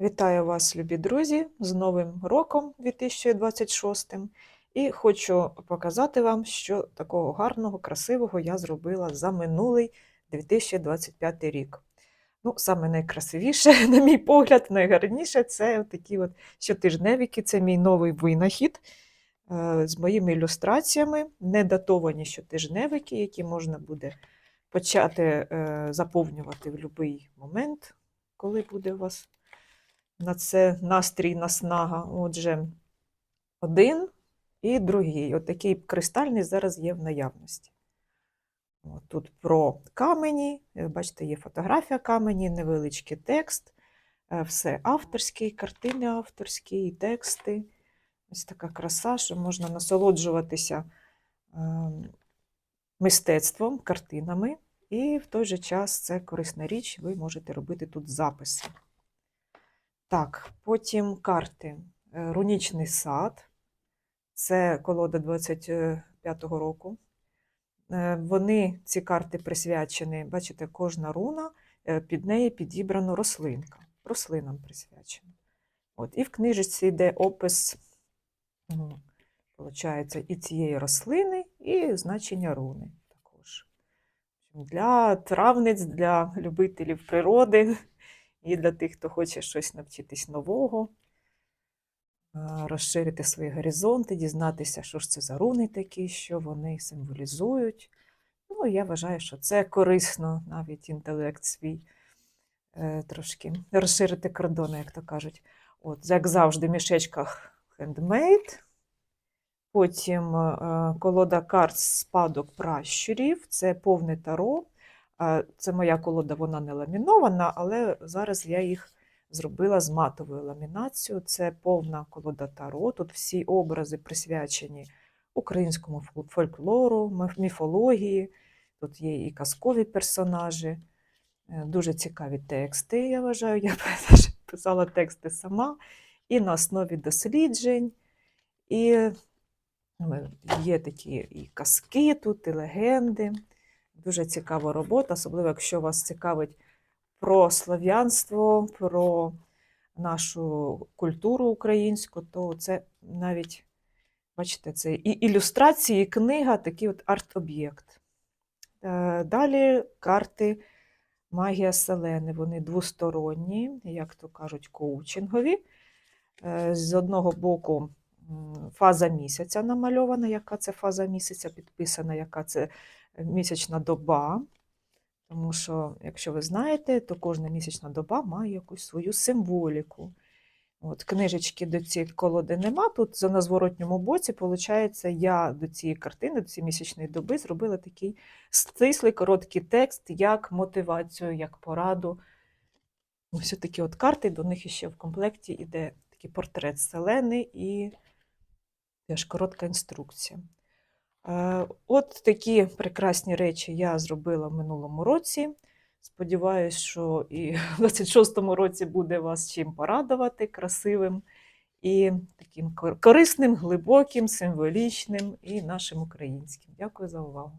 Вітаю вас, любі друзі, з Новим роком 2026. І хочу показати вам, що такого гарного, красивого я зробила за минулий 2025 рік. Ну, саме найкрасивіше, на мій погляд, найгарніше це такі от щотижневики, це мій новий винахід е, з моїми ілюстраціями, недатовані щотижневики, які можна буде почати е, заповнювати в будь-який момент, коли буде у вас на це настрій, наснага. Отже, один і другий. От такий кристальний зараз є в наявності. От Тут про камені, е, бачите, є фотографія камені, невеличкий текст, е, все авторські, картини авторські, тексти. Ось така краса, що можна насолоджуватися ем, мистецтвом, картинами, і в той же час це корисна річ, ви можете робити тут записи. Так, потім карти. Е, Рунічний сад. Це колода 25-го року. Е, Вони, ці карти присвячені, бачите, кожна руна, е, під неї підібрано рослинка. Рослинам присвячена. От, і в книжечці йде опис, ну, получається, і цієї рослини, і значення руни також. Для травниць, для любителів природи і для тих, хто хоче щось навчитись нового, розширити свої горизонти, дізнатися, що ж це за руни такі, що вони символізують. Ну, я вважаю, що це корисно, навіть інтелект свій е, трошки розширити кордони, як то кажуть. От, як завжди, в мішечках handmade. Потім е, колода карт спадок пращурів, це повне таро. Це моя колода, вона не ламінована, але зараз я їх зробила з матовою ламінацією. Це повна колода таро. Тут всі образи присвячені українському фольклору, міфології. Тут є і казкові персонажі, е, дуже цікаві тексти, я вважаю. Я писала тексти сама, і на основі досліджень. І е, є такі і казки тут, і легенди. Дуже цікава робота, особливо якщо вас цікавить про слав'янство, про нашу культуру українську, то це навіть, бачите, це і ілюстрації, і книга, такий от арт-об'єкт. Е, Далі карти Магія Селени. Вони двосторонні, як то кажуть, коучингові. Е, З одного боку фаза місяця намальована, яка це фаза місяця, підписана, яка це місячна доба. Тому що, якщо ви знаєте, то кожна місячна доба має якусь свою символіку. От, книжечки до цієї колоди нема. Тут за- на зворотньому боці, виходить, я до цієї картини, до цієї місячної доби зробила такий стислий короткий текст, як мотивацію, як пораду. Ось такі от карти, до них іще в комплекті йде такий портрет Селени і теж коротка інструкція. Е, От такі прекрасні речі я зробила в минулому році. Сподіваюсь, що і в 26-му році буде вас чим порадувати, красивим і таким корисним, глибоким, символічним і нашим українським. Дякую за увагу.